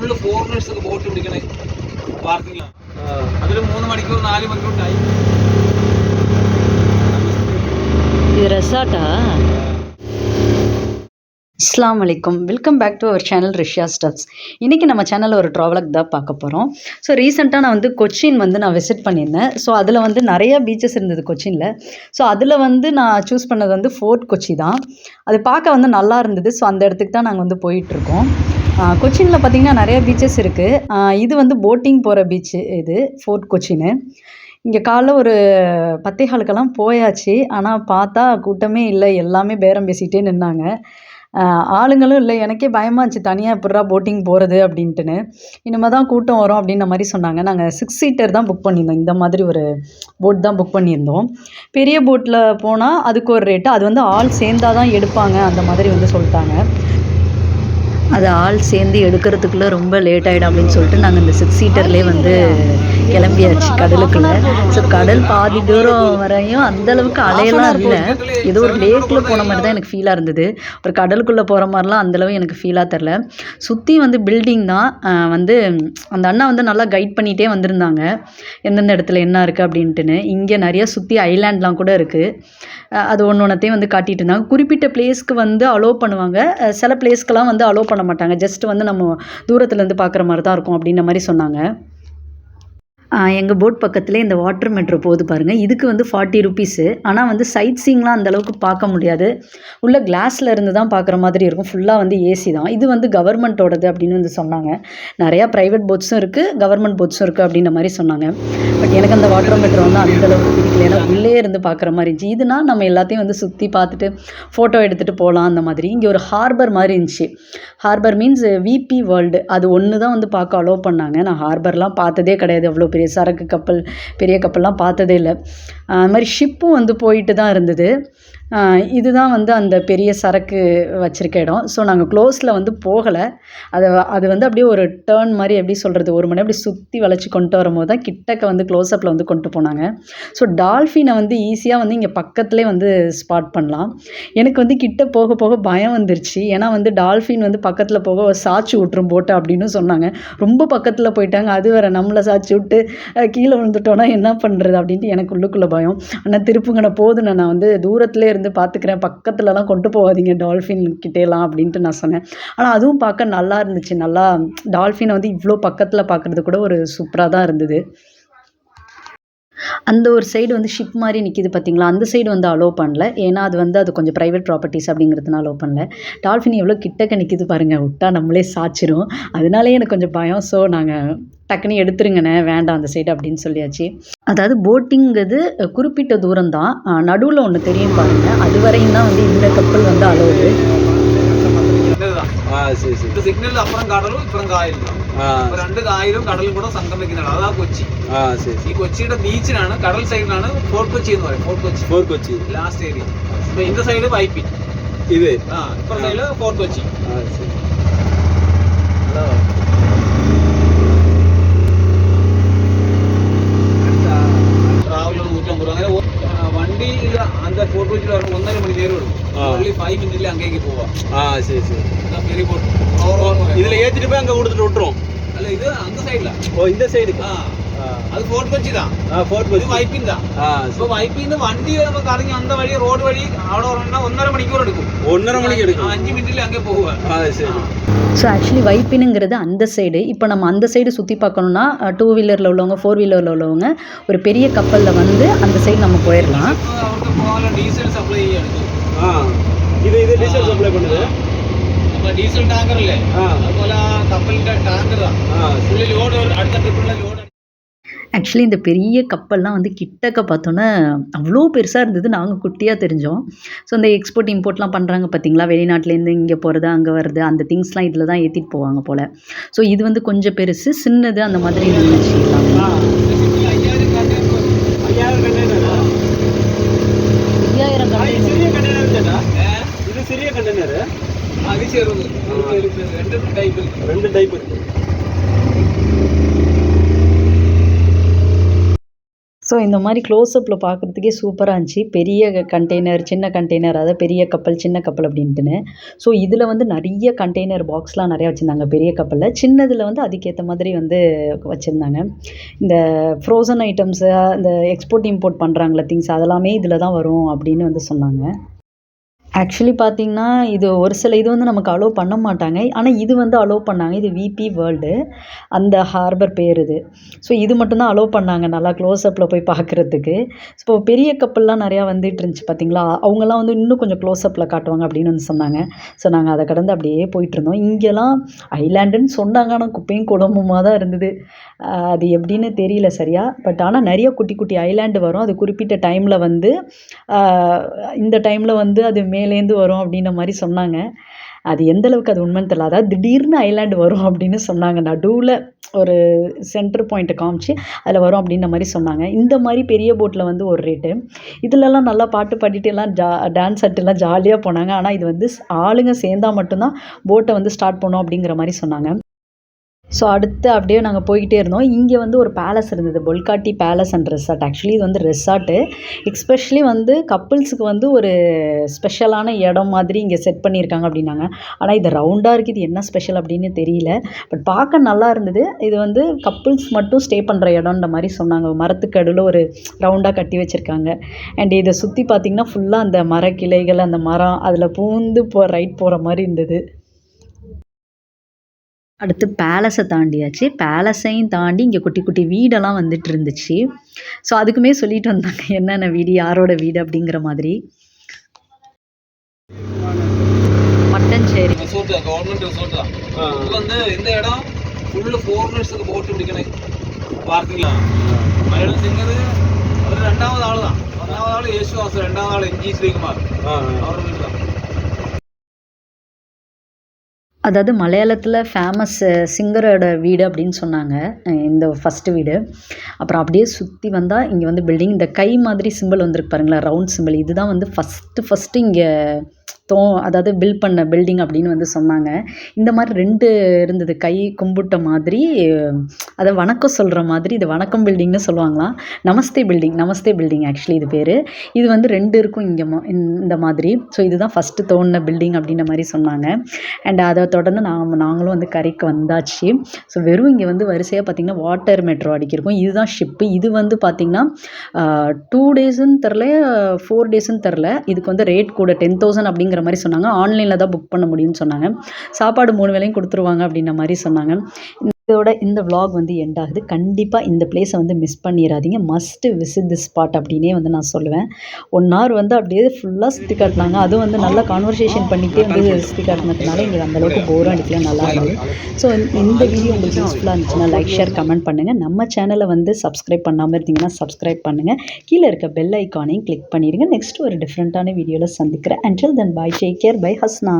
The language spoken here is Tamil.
ഫുള്ള് ഫോറിനേഴ്സ് ഒക്കെ ബോട്ട് പിടിക്കണേ പാർക്കിംഗിലാണ് അതിൽ മൂന്ന് മണിക്കൂർ നാല് മണിക്കൂർ ടൈം இது ரெசார்ட்டா அஸ்லாம் வலைக்கம் welcome back to our channel ரிஷ்யா stuffs இன்றைக்கி நம்ம சேனலில் ஒரு ட்ராவலக் தான் பார்க்க போகிறோம் ஸோ ரீசெண்டாக நான் வந்து கொச்சின் வந்து நான் விசிட் பண்ணியிருந்தேன் ஸோ அதில் வந்து நிறைய பீச்சஸ் இருந்தது கொச்சினில் ஸோ அதில் வந்து நான் சூஸ் பண்ணது வந்து ஃபோர்ட் கொச்சி தான் அது பார்க்க வந்து நல்லா இருந்தது ஸோ அந்த இடத்துக்கு தான் நாங்கள் வந்து போயிட்டுருக்கோம் கொச்சினில் பார்த்திங்கன்னா நிறைய பீச்சஸ் இருக்குது இது வந்து போட்டிங் போகிற பீச்சு இது ஃபோர்ட் கொச்சின்னு இங்கே காலைல ஒரு பத்தே காலுக்கெல்லாம் போயாச்சு. ஆனால் பார்த்தா கூட்டமே இல்லை. எல்லாமே பேரம் பேசிகிட்டே நின்னாங்க. ஆளுங்களும் இல்லை. எனக்கே பயமாக இருந்துச்சு. தனியாக எப்படா போட்டிங் போகிறது அப்படின்ட்டுன்னு. இனிமேல் தான் கூட்டம் வரும் அப்படின்ன மாதிரி சொன்னாங்க. நாங்கள் சிக்ஸ் சீட்டர் தான் புக் பண்ணியிருந்தோம். இந்த மாதிரி ஒரு போட் தான் புக் பண்ணியிருந்தோம். பெரிய போட்டில் போனால் அதுக்கு ஒரு ரேட்டு அது வந்து ஆள் சேர்ந்தாதான் எடுப்பாங்க. அந்த மாதிரி வந்து சொல்லிட்டாங்க. அது ஆள் சேர்ந்து எடுக்கிறதுக்குள்ளே ரொம்ப லேட் ஆகிடும் அப்படின்னு சொல்லிட்டு நாங்கள் இந்த சிக்ஸ் சீட்டர்லேயே வந்து கிளம்பியாச்சு கடலுக்குள்ளே. ஸோ கடல் பாதி தூரம் வரையும் அந்த அளவுக்கு அலையெல்லாம் இல்லை. ஏதோ ஒரு லேக்கில் போன மாதிரி தான் எனக்கு ஃபீலாக இருந்தது. ஒரு கடலுக்குள்ளே போகிற மாதிரிலாம் அந்தளவு எனக்கு ஃபீலாக தெரில சுற்றி வந்து பில்டிங் தான். வந்து அந்த அண்ணா வந்து நல்லா கைட் பண்ணிகிட்டே வந்திருந்தாங்க. எந்தெந்த இடத்துல என்ன இருக்குது அப்படின்ட்டுன்னு. இங்கே நிறைய சுற்றி ஐலாண்ட்லாம் கூட இருக்குது அது ஒன்று ஒன்றத்தையும் வந்து காட்டிகிட்டு இருந்தாங்க. குறிப்பிட்ட பிளேஸ்க்கு வந்து அலோவ் பண்ணுவாங்க. சில பிளேஸ்க்கெலாம் வந்து அலோவ் பண்ண மாட்டாங்க. ஜஸ்ட் வந்து நம்ம தூரத்துலேருந்து பார்க்குற மாதிரி தான் இருக்கும் அப்படின்ற மாதிரி சொன்னாங்க. எங்கள் போட் பக்கத்துலேயே இந்த வாட்டர் மெட்ரோ போகுது பாருங்கள் இதுக்கு வந்து ஃபார்ட்டி ருபீஸு ஆனால் வந்து சைட் சீங்லாம் அந்த அளவுக்கு பார்க்க முடியாது. உள்ள கிளாஸில் இருந்து தான் பார்க்குற மாதிரி இருக்கும். ஃபுல்லாக வந்து ஏசி தான். இது வந்து கவர்மெண்ட்டோடது அப்படின்னு வந்து சொன்னாங்க. நிறையா ப்ரைவேட் போட்ஸும் இருக்குது கவர்மெண்ட் போட்ஸும் இருக்குது அப்படின்ற மாதிரி சொன்னாங்க. பட் எனக்கு அந்த வாட்டர் மெட்ரோ வந்து அந்தளவுக்கு பிடிக்கல. ஏன்னா உள்ளே இருந்து பார்க்குற மாதிரி இருந்துச்சு. இதுனா நம்ம எல்லாத்தையும் வந்து சுற்றி பார்த்துட்டு ஃபோட்டோ எடுத்துகிட்டு போகலாம் அந்த மாதிரி. இங்கே ஒரு ஹார்பர் மாதிரி இருந்துச்சு. ஹார்பர் மீன்ஸ் விபி வேர்ல்டு அது ஒன்று தான் வந்து பார்க்க அலோவ் பண்ணாங்க. நான் ஹார்பர்லாம் பார்த்ததே கிடையாது. அவ்வளோ பெரிய சரக்கு கப்பல் பெரிய கப்பல்லாம் பார்த்ததே இல்லை. அது மாதிரி ஷிப்பும் வந்து போயிட்டு தான் இருந்தது. இதுதான் வந்து அந்த பெரிய சரக்கு வச்சுருக்க இடம். ஸோ நாங்கள் க்ளோஸில் வந்து போகலை. அதை அது வந்து அப்படியே ஒரு டேர்ன் மாதிரி எப்படி சொல்கிறது ஒரு மணி அப்படி சுற்றி வளைச்சி கொண்டு வரும்போது தான் கிட்டக்க வந்து க்ளோஸ்அப்பில் வந்து கொண்டு போனாங்க. ஸோ டால்ஃபினை வந்து ஈஸியாக வந்து இங்கே பக்கத்துலேயே வந்து ஸ்பாட் பண்ணலாம். எனக்கு வந்து கிட்ட போக போக பயம் வந்துருச்சு. ஏன்னா வந்து டால்ஃபின் வந்து பக்கத்தில் போக சாச்சு விட்டுரும் போட்டு அப்படின்னு சொன்னாங்க. ரொம்ப பக்கத்தில் போயிட்டாங்க. அது வேற நம்மளை சாச்சி விட்டு கீழே விழுந்துட்டோன்னா என்ன பண்ணுறது அப்படின்ட்டு எனக்கு உள்ளுக்குள்ளே பயம். ஆனால் திருப்புங்கனை போதுண்ணே. நான் வந்து தூரத்துலேயே இருந்து பார்த்துக்கிறேன் பக்கத்துலலாம் கொண்டு போகாதீங்க டால்ஃபின் கிட்டேலாம் அப்படின்ட்டு நான் சொன்னேன். ஆனால் அதுவும் பார்க்க நல்லா இருந்துச்சு. நல்லா டால்ஃபினை வந்து இவ்வளோ பக்கத்தில் பார்க்குறது கூட ஒரு சூப்பராக தான் இருந்தது. அந்த ஒரு சைடு வந்து ஷிப் மாதிரி நிற்கிது பார்த்தீங்களா அந்த சைடு வந்து அலோவ் பண்ணல. ஏன்னா அது வந்து அது கொஞ்சம் ப்ரைவேட் ப்ராப்பர்ட்டிஸ் அப்படிங்கிறதுனால அலோவ் பண்ணல. டால்ஃபின் எவ்வளோ கிட்டக்க நிற்கிது பாருங்கள் விட்டா நம்மளே சாச்சிரும். அதனாலேயே எனக்கு கொஞ்சம் பயம். ஸோ நாங்கள் டக்குன்னு எடுத்துருங்கண்ணே. வேண்டாம் அந்த சைடு அப்படின்னு சொல்லியாச்சு. அதாவது போட்டிங்கிறது குறிப்பிட்ட தூரம் தான் நடுவில் ஒன்று தெரியும் பாருங்கள் அது வரையும் தான் வந்து இந்த கப்பல் வந்து அலோடு ഇത് സിഗ്നലിൽ അപ്പുറം കടലും ഇപ്പുറം കായലും. രണ്ട് കായലും കടലും കൂടെ സംഗമിക്കുന്നതാണ് അതാ കൊച്ചി. ഈ കൊച്ചിയുടെ ബീച്ചിലാണ് കടൽ സൈഡിലാണ് ഫോർട്ട് കൊച്ചി എന്ന് പറയും fort Kochi. Fort Kochi. Last area. ഇപ്പൊ ഇന്റെ സൈഡ് വൈപ്പി ഇത്? ആ ഇപ്പുറം സൈഡിൽ ഫോർട്ട് കൊച്ചി. ഹലോ. അന്ത ഫോർട്ട് കൊച്ചിയിൽ വരുമ്പോൾ ഒന്നര മണി നേരം എടുക്കും ആ. only ഫൈവ് മിനിറ്റിൽ അങ്ങേക്ക് പോവാം ആ ശരി ശരി ഫെറി ബോട്ട് റോ-റോ എന്ന് പറയും. இதுல ஏத்திட்டு போய் அங்க கொடுத்துட்டு விட்டுரும் അല്ല ഇത് അന്ത സൈഡിലാ ஓ இந்த சைடு ആ അത് ഫോർട്ട് കൊച്ചി താ ஆ ഫോർട്ട് ഇത് കൊച്ചി വൈപ്പിന്താ ആ ഇപ്പൊ വൈപ്പിൽ നിന്ന് വണ്ടി വരുമ്പോ കറങ്ങി അന്ത വഴി റോഡ് വഴി അവിടെ പറഞ്ഞാൽ ഒന്നര മണിക്കൂർ എടുക്കും ഒന്നര മണിക്ക് എടുക്കും അഞ്ച് മിനിറ്റിൽ അങ്ങേ പോവുക ஆ சரி ஸோ ஆக்சுவலி வைப்பினுங்கிறது அந்த சைடு இப்போ நம்ம அந்த சைடு சுற்றி பார்க்கணுன்னா டூ வீலரில் உள்ளவங்க ஃபோர் வீலரில் உள்ளவங்க ஒரு பெரிய கப்பலில் வந்து அந்த சைடு நம்ம போயிடலாம் ഇപ്പൊ അവർക്ക് പോകാനുള്ള ഡീസൽ സപ്ലൈ ചെയ്യാണ് ஆ இது இது டீசல் சப்ளை பண்ணுது അപ്പൊ ഡീസൽ ടാങ്കർ അല്ലേ ആ അതുപോലെ ആ കപ്പലിന്റെ ടാങ്കർ ஆ ഫുള്ള് ലോഡ് അടുത്ത ട്രിപ്പിലുള്ള ലോഡ് ஆக்சுவலி இந்த பெரிய கப்பல்லாம் வந்து கிட்டக்க பார்த்தோன்னே அவ்வளோ பெருசாக இருந்தது. நாங்கள் குட்டியாக தெரிஞ்சோம். ஸோ இந்த எக்ஸ்போர்ட் இம்போர்ட்லாம் பண்ணுறாங்க பார்த்தீங்களா? வெளிநாட்டிலேருந்து இங்கே போகிறது அங்கே வருது அந்த திங்ஸ்லாம் இதில் தான் ஏற்றிட்டு போவாங்க போல். ஸோ இது வந்து கொஞ்சம் பெருசு சின்னது அந்த மாதிரி இருந்துச்சு. ஐயாயிரம் சிறிய ரெண்டு டைப் ரெண்டு டைப் இருக்குது ஸோ இந்த மாதிரி க்ளோஸ்அப்பில் பார்க்குறதுக்கே சூப்பராக இருந்துச்சு. பெரிய கண்டெய்னர் சின்ன கண்டெய்னர் அதாவது பெரிய கப்பல் சின்ன கப்பல் அப்படின்ட்டுன்னு. ஸோ இதில் வந்து நிறைய கண்டெய்னர் பாக்ஸ்லாம் நிறையா வச்சுருந்தாங்க பெரிய கப்பலில் சின்னதில் வந்து அதுக்கேற்ற மாதிரி வந்து வச்சுருந்தாங்க. இந்த ஃப்ரோசன் ஐட்டம்ஸு இந்த எக்ஸ்போர்ட் இம்போர்ட் பண்ணுறாங்களே திங்ஸ் அதெல்லாமே இதில் தான் வரும் அப்படின்னு வந்து சொன்னாங்க. ஆக்சுவலி பார்த்தீங்கன்னா இது ஒரு சில இது வந்து நமக்கு அலோவ் பண்ண மாட்டாங்க. ஆனால் இது வந்து அலோவ் பண்ணாங்க. இது விபி வேர்ல்டு அந்த ஹார்பர் பேர் இது. ஸோ இது மட்டும்தான் அலோவ் பண்ணாங்க நல்லா க்ளோஸ்அப்பில் போய் பார்க்குறதுக்கு ஸோ பெரிய கப்பல்லாம் நிறையா வந்துட்டு இருந்துச்சு பார்த்தீங்களா அவங்கெல்லாம் வந்து இன்னும் கொஞ்சம் க்ளோஸ்அப்பில் காட்டுவாங்க அப்படின்னு வந்து சொன்னாங்க. ஸோ நாங்கள் அதை கடந்து அப்படியே போயிட்டுருந்தோம் இங்கெல்லாம் ஐலாண்டுன்னு சொன்னாங்க. ஆனால் குப்பையும் குழம்புமாக தான் இருந்தது. அது எப்படின்னு தெரியல சரியா? பட் ஆனால் நிறைய குட்டி குட்டி ஐலாண்டு வரும். அது குறிப்பிட்ட டைமில் வந்து இந்த டைமில் வந்து அது மே மேலேந்து வரும் அப்படின்ற மாதிரி சொன்னாங்க. அது எந்த அளவுக்கு அது உண்மைன்னு தெரியல. அதாவது திடீர்னு ஐலாண்டு வரும் அப்படின்னு சொன்னாங்க. நடுவில் ஒரு சென்டர் பாயிண்ட்டை காமிச்சு அதில் வரும் அப்படின்ற மாதிரி சொன்னாங்க. இந்த மாதிரி பெரிய போட்டில் வந்து ஒரு ரேட்டு இதுலலாம் நல்லா பாட்டு பாடிட்டு எல்லாம் ஜா டான்ஸ் ஆட்டுலாம் ஜாலியாக போனாங்க. ஆனால் இது வந்து ஆளுங்க சேர்ந்தா மட்டும்தான் போட்டை வந்து ஸ்டார்ட் பண்ணோம் அப்படிங்கிற மாதிரி சொன்னாங்க. ஸோ அடுத்து அப்படியே நாங்கள் போய்கிட்டே இருந்தோம். இங்கே வந்து ஒரு பேலஸ் இருந்தது. Bolgatty palace and resort actually இது வந்து ரெசார்ட்டு எக்ஸ்பெஷலி வந்து கப்புள்ஸுக்கு வந்து ஒரு ஸ்பெஷலான இடம் மாதிரி இங்கே செட் பண்ணியிருக்காங்க அப்படின்னாங்க. ஆனால் இது ரவுண்டாக இருக்குது இது என்ன ஸ்பெஷல் அப்படின்னு தெரியல. பட் பார்க்க நல்லா இருந்தது. இது வந்து கப்புள்ஸ் மட்டும் ஸ்டே பண்ணுற இடம்ன்ற மாதிரி சொன்னாங்க. மரத்துக்கு அடுவில் ஒரு ரவுண்டாக கட்டி வச்சுருக்காங்க. அண்ட் இதை சுற்றி பார்த்திங்கன்னா ஃபுல்லாக அந்த மரக்கிளைகள் அந்த மரம் அதில் பூந்து போ ரைட் போகிற மாதிரி இருந்தது. அடுத்து பேலஸை தாண்டியாச்சு. பேலஸையும் தாண்டி இங்கே குட்டி குட்டி வீடெல்லாம் வந்துட்டு இருந்துச்சு ஸோ அதுக்குமே சொல்லிட்டு வந்தாங்க என்னென்ன வீடு யாரோட வீடு? அப்படிங்கிற மாதிரி. மட்டஞ்சேரி ரெண்டாவது ஆள் தான். ஒன்றாவது ஆள் யேசுவாஸ் ரெண்டாவது ஆள் எம்ஜி ஸ்ரீகுமார். அவர் அதாவது மலையாளத்தில் ஃபேமஸ் சிங்கரோட வீடு அப்படின்னு சொன்னாங்க. இந்த ஃபஸ்ட்டு வீடு. அப்புறம் அப்படியே சுற்றி வந்தால் இங்கே வந்து பில்டிங் இந்த கை மாதிரி சிம்பிள் வந்திருக்கு பாருங்களேன் ரவுண்ட் சிம்பிள் இதுதான் வந்து ஃபஸ்ட்டு ஃபஸ்ட்டு இங்கே தோ அதாவது பில்ட் பண்ண பில்டிங் அப்படின்னு வந்து சொன்னாங்க. இந்த மாதிரி ரெண்டு இருந்தது. கை கும்பிட்ட மாதிரி அதை வணக்கம் சொல்கிற மாதிரி இது வணக்கம் பில்டிங்னு சொல்லுவாங்களாம். Namaste building Namaste building actually இது பேர். இது வந்து ரெண்டு இருக்கும் இங்கே இந்த மாதிரி. ஸோ இதுதான் ஃபஸ்ட்டு தோணின பில்டிங் அப்படின்ற மாதிரி சொன்னாங்க. அண்ட் அதை தொடர்ந்து நாம் நாங்களும் வந்து கரைக்கு வந்தாச்சு. ஸோ வெறும் இங்கே வந்து வரிசையாக பார்த்திங்கன்னா வாட்டர் மெட்ரோ அடிக்கிருக்கும். இதுதான் ஷிப்பு இது வந்து பார்த்திங்கன்னா டூ டேஸுன்னு தெரில ஃபோர் டேஸுன்னு தெரில இதுக்கு வந்து ரேட் கூட டென் தௌசண்ட் அப்படிங்கிற மாதிரி சொன்னாங்க. ஆன்லைனில் தான் புக் பண்ண முடியும்னு சொன்னாங்க. சாப்பாடு மூணு வேளையும் கொடுத்துருவாங்க அப்படின்ற மாதிரி சொன்னாங்க. இதோட இந்த விலாக் வந்து எண்ட் ஆகுது. கண்டிப்பாக இந்த பிளேஸை வந்து மிஸ் பண்ணிடாதீங்க மஸ்ட் விசிட் தி ஸ்பாட் அப்படின்னே வந்து நான் சொல்லுவேன். ஒன் ஹவர் வந்து அப்படியே ஃபுல்லாக சுற்றி காட்டினாங்க. அதுவும் வந்து நல்லா கான்வர்சேஷன் பண்ணிகிட்டே வந்து சுற்றி காட்டினதுனால எங்களுக்கு அந்தளவுக்கு போரும் அடிக்கல நல்லா இருந்தது. ஸோ இந்த வீடியோ உங்களுக்கு யூஸ்ஃபுல்லாக இருந்துச்சுன்னா லைக் ஷேர் கமெண்ட் பண்ணுங்கள் நம்ம சேனலை வந்து சப்ஸ்கிரைப் பண்ணாமல் இருந்தீங்கன்னா சப்ஸ்கிரைப் பண்ணுங்கள் கீழே இருக்க பெல் ஐக்கானையும் கிளிக் பண்ணிடுங்க. நெக்ஸ்ட் ஒரு டிஃப்ரெண்ட்டான வீடியோவில் சந்திக்கிறேன். Until then bye take care bye Hasna